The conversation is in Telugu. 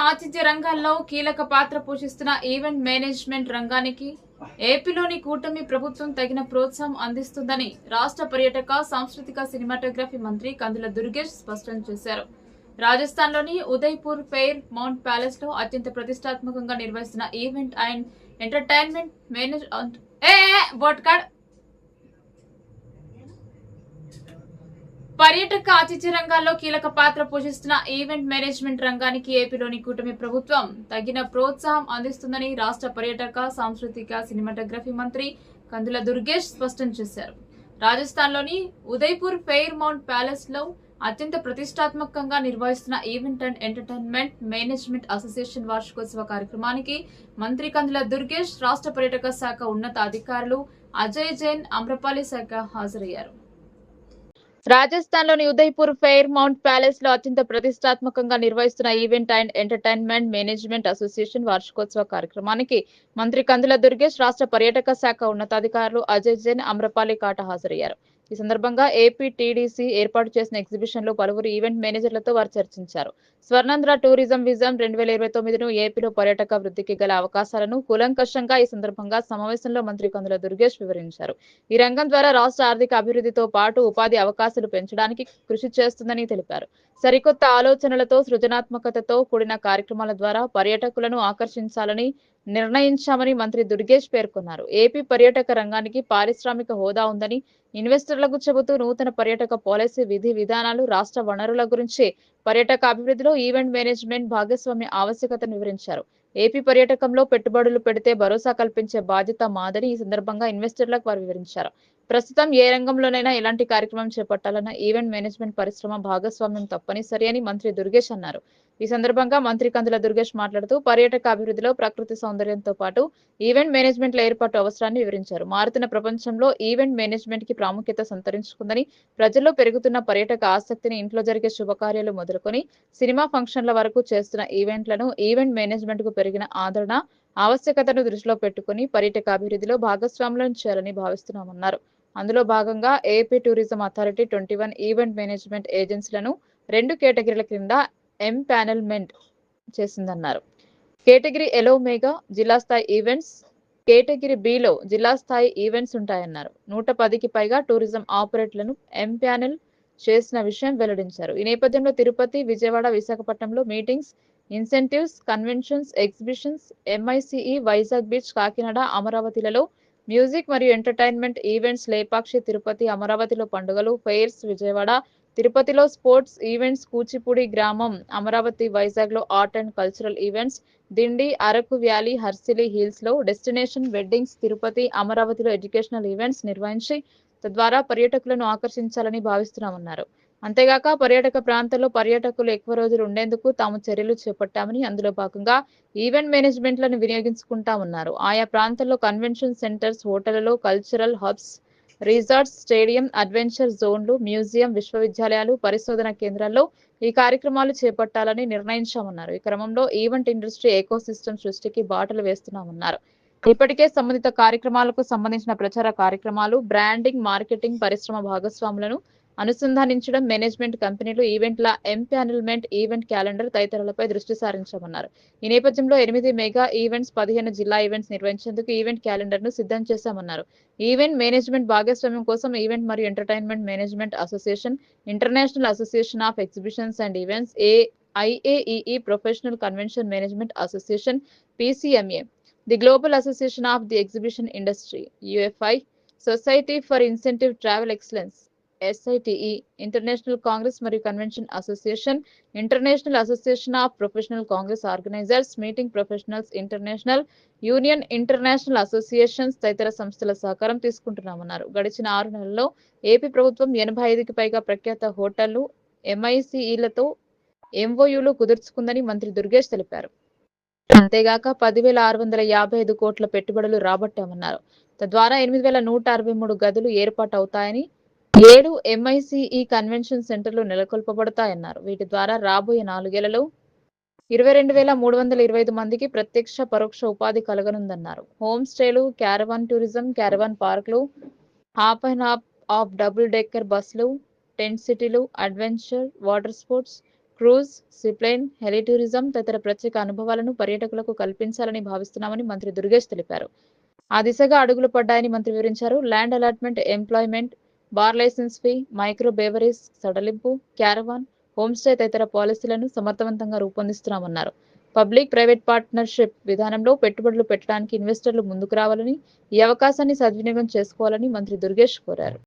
ఆతిథ్య రంగాల్లో కీలక పాత్ర పోషిస్తున్న ఈవెంట్ మేనేజ్మెంట్ రంగానికి ఏపీలోని కూటమి ప్రభుత్వం తగిన ప్రోత్సాహం అందిస్తుందని రాష్ట్ర పర్యాటక సాంస్కృతిక సినిమాటోగ్రఫీ మంత్రి కందుల దుర్గేష్ స్పష్టం చేశారు. రాజస్థాన్లోని ఉదయ్పూర్ ఫెయిర్ మౌంట్ ప్యాలెస్లో అత్యంత ప్రతిష్టాత్మకంగా నిర్వహిస్తున్న ఈవెంట్ అండ్ ఎంటర్టైన్మెంట్ మేనేజ్ ఏ ఏ, బోట్ కార్డ్ పర్యాటక ఆతిథ్య రంగాల్లో కీలక పాత్ర పోషిస్తున్న ఈవెంట్ మేనేజ్మెంట్ రంగానికి ఏపీలోని కూటమి ప్రభుత్వం తగిన ప్రోత్సాహం అందిస్తుందని రాష్ట్ర పర్యాటక సాంస్కృతిక సినిమాటోగ్రఫీ మంత్రి కందుల దుర్గేష్ స్పష్టం చేశారు. రాజస్థాన్లోని ఉదయ్పూర్ ఫెయిర్ మౌంట్ ప్యాలెస్లో అత్యంత ప్రతిష్టాత్మకంగా నిర్వహిస్తున్న event and entertainment management association వార్షికోత్సవ కార్యక్రమానికి మంత్రి కందుల దుర్గేష్ రాష్ట్ర పర్యాటక శాఖ ఉన్నత అధికారులు అజయ్ జైన్ అమ్రపాలి శాఖ హాజరయ్యారు. రాజస్థాన్లోని ఉదయ్పూర్ ఫెయిర్ మౌంట్ ప్యాలెస్లో అత్యంత ప్రతిష్టాత్మకంగా నిర్వహిస్తున్న event and entertainment management association వార్షికోత్సవ కార్యక్రమానికి మంత్రి కందుల దుర్గేష్ రాష్ట్ర పర్యాటక శాఖ ఉన్నతాధికారులు అజయ్ జైన్ అమ్రపాలి కాట హాజరయ్యారు. ఈ సందర్భంగా ఏపీ టీడీసీ ఏర్పాటు చేసిన ఎగ్జిబిషన్లో పలువురు ఈవెంట్ మేనేజర్లతో వారు చర్చించారు. స్వర్ణంధ్ర టూరిజం విజన్ రెండు వేల ఇరవై తొమ్మిదిను ఏపీలో పర్యాటక వృద్ధికి గల అవకాశాలను కూలంకషంగా ఈ సందర్భంగా సమావేశంలో మంత్రి కందుల దుర్గేష్ వివరించారు. ఈ రంగం ద్వారా రాష్ట్ర ఆర్థిక అభివృద్ధితో పాటు ఉపాధి అవకాశాలు పెంచడానికి కృషి చేస్తుందని తెలిపారు. సరికొత్త ఆలోచనలతో సృజనాత్మకతతో కూడిన కార్యక్రమాల ద్వారా పర్యాటకులను ఆకర్షించాలని నిర్ణయించామని మంత్రి దుర్గేష్ పేర్కొన్నారు. ఏపీ పర్యాటక రంగానికి పారిశ్రామిక హోదా ఉందని ఇన్వెస్టర్లకు చెబుతూ నూతన పర్యాటక పాలసీ విధి విధానాలు రాష్ట్ర వనరుల గురించి పర్యాటక అభివృద్ధిలో ఈవెంట్ మేనేజ్మెంట్ భాగస్వామ్య ఆవశ్యకతను వివరించారు. ఏపీ పర్యాటకంలో పెట్టుబడులు పెడితే భరోసా కల్పించే బాధ్యత మాదని ఈ సందర్భంగా ఇన్వెస్టర్లకు వారు వివరించారు. ప్రస్తుతం ఏ రంగంలోనైనా ఎలాంటి కార్యక్రమం చేపట్టాలన్నా ఈవెంట్ మేనేజ్మెంట్ పరిశ్రమ భాగస్వామ్యం తప్పనిసరి అని మంత్రి దుర్గేష్ అన్నారు. ఈ సందర్భంగా మంత్రి కందుల దుర్గేష్ మాట్లాడుతూ పర్యాటక అభివృద్ధిలో ప్రకృతి సౌందర్యంతో పాటు ఈవెంట్ మేనేజ్మెంట్ల ఏర్పాటు అవసరాన్ని వివరించారు. మారుతున్న ప్రపంచంలో ఈవెంట్ మేనేజ్మెంట్కి ప్రాముఖ్యత సంతరించుకుందని ప్రజల్లో పెరుగుతున్న పర్యాటక ఆసక్తిని ఇంట్లో జరిగే శుభకార్యాలు మొదలుకొని సినిమా ఫంక్షన్ల వరకు చేస్తున్న ఈవెంట్లను ఈవెంట్ మేనేజ్మెంట్కు పెరిగిన ఆదరణ ఆవశ్యకతను దృష్టిలో పెట్టుకుని పర్యాటక అభివృద్ధిలో భాగస్వాములను చేయాలని భావిస్తున్నామన్నారు. అందులో భాగంగా AP tourism authority twenty one event management ఏజెన్సీలను రెండు కేటగిరీల క్రింద ఎం ప్యానెల్మెంట్ చేసిందన్నారు. కేటగిరీ ఎలో మేగా జిల్లా స్థాయి ఈవెంట్స్ కేటగిరీ బిలో జిల్లా స్థాయి ఈవెంట్స్ ఉంటాయన్నారు. నూట పదికి పైగా టూరిజం ఆపరేటర్లను ఎం ప్యానెల్ చేసిన విషయం వెల్లడించారు. ఈ నేపథ్యంలో తిరుపతి విజయవాడ విశాఖపట్నంలో meetings incentives conventions exhibitions MICE Vizag beach Kakinada అమరావతిలలో music మరియు ఎంటర్టైన్మెంట్ ఈవెంట్స్ లేపాక్షి తిరుపతి అమరావతిలో పండుగలు ఫెయిర్స్ విజయవాడ తిరుపతిలో స్పోర్ట్స్ ఈవెంట్స్ కూచిపూడి గ్రామం అమరావతి వైజాగ్లో art and cultural events Dindi Araku valley Horsley హిల్స్లో డెస్టినేషన్ వెడ్డింగ్స్ తిరుపతి అమరావతిలో ఎడ్యుకేషనల్ ఈవెంట్స్ నిర్వహించి తద్వారా పర్యాటకులను ఆకర్షించాలని భావిస్తున్నామన్నారు. అంతేగాక పర్యాటక ప్రాంతాల్లో పర్యాటకులు ఎక్కువ రోజులు ఉండేందుకు తాము చర్యలు చేపట్టామని అందులో భాగంగా ఈవెంట్ మేనేజ్మెంట్లను వినియోగించుకుంటామన్నారు ఆయా ప్రాంతాల్లో convention centres హోటళ్ళలో cultural hubs resorts stadium adventure జోన్లు మ్యూజియం విశ్వవిద్యాలయాలు పరిశోధన కేంద్రాల్లో ఈ కార్యక్రమాలు చేపట్టాలని నిర్ణయించామన్నారు. ఈ క్రమంలో ఈవెంట్ ఇండస్ట్రీ ఎకోసిస్టమ్ సృష్టికి బాటలు వేస్తున్నామన్నారు. ఇప్పటికే సంబంధిత కార్యక్రమాలకు సంబంధించిన ప్రచార కార్యక్రమాలు బ్రాండింగ్ మార్కెటింగ్ పరిశ్రమ భాగస్వాములను అనుసంధానించడం మేనేజ్మెంట్ కంపెనీలు ఈవెంట్ల ఎంపానల్మెంట్ ఈవెంట్ క్యాలెండర్ తదితరాలపై దృష్టి సారించామన్నారు. ఈ నేపథ్యంలో ఎనిమిది మెగా ఈవెంట్స్ పదిహేను జిల్లా ఈవెంట్స్ నిర్వహించేందుకు ఈవెంట్ క్యాలెండర్ను సిద్ధం చేశామన్నారు. ఈవెంట్ మేనేజ్మెంట్ భాగస్వామ్యం కోసం ఈవెంట్ మరియు entertainment management association international association of exhibitions and events A IAEE professional convention management association PCMA. The global association of the exhibition industry UFI. Society for incentive travel excellence SITE international congress మరియు convention association international association of professional congress organizers meeting professionals international union international associations తదితర సంస్థల సహకారం తీసుకుంటున్నామన్నారు. గడిచిన ఆరు నెలల్లో ఏపీ ప్రభుత్వం ఎనభై ఐదుకి పైగా ప్రఖ్యాత హోటళ్ళు ఎంఐసిఈలతో ఎంఓయూలు కుదుర్చుకుందని మంత్రి దుర్గేష్ తెలిపారు. అంతేగాక పదివేల ఆరు వందల యాభై ఐదు కోట్ల పెట్టుబడులు రాబట్టామన్నారు. తద్వారా ఎనిమిది వేల నూట అరవై మూడు గదులు ఏర్పాటు అవుతాయని ఏడు ఎంఐసిఈ కన్వెన్షన్ సెంటర్లు నెలకొల్పబడతాయన్నారు. వీటి ద్వారా రాబోయే నాలుగేళ్ళలో ఇరవై రెండు వేల మూడు వందల ఇరవై ఐదు మందికి ప్రత్యక్ష పరోక్ష ఉపాధి కలగనుందన్నారు. హోమ్ స్టేలు క్యారవాన్ టూరిజం క్యారవాన్ పార్క్లు half and half of double decker బస్సులు టెంట్ సిటీలు adventure water sports cruise zipline heli tourism తదితర ప్రత్యేక అనుభవాలను పర్యాటకులకు కల్పించాలని భావిస్తున్నామని మంత్రి దుర్గేష్ తెలిపారు. ఆ దిశగా అడుగులు పడ్డాయని మంత్రి వివరించారు. Land allotment employment bar licence fee micro beverage సడలింపు క్యారవాన్ హోమ్స్టే తదితర పాలసీలను సమర్థవంతంగా రూపొందిస్తున్నామన్నారు. పబ్లిక్ ప్రైవేట్ పార్ట్నర్షిప్ విధానంలో పెట్టుబడులు పెట్టడానికి ఇన్వెస్టర్లు ముందుకు రావాలని ఈ అవకాశాన్ని సద్వినియోగం చేసుకోవాలని మంత్రి దుర్గేష్ కోరారు.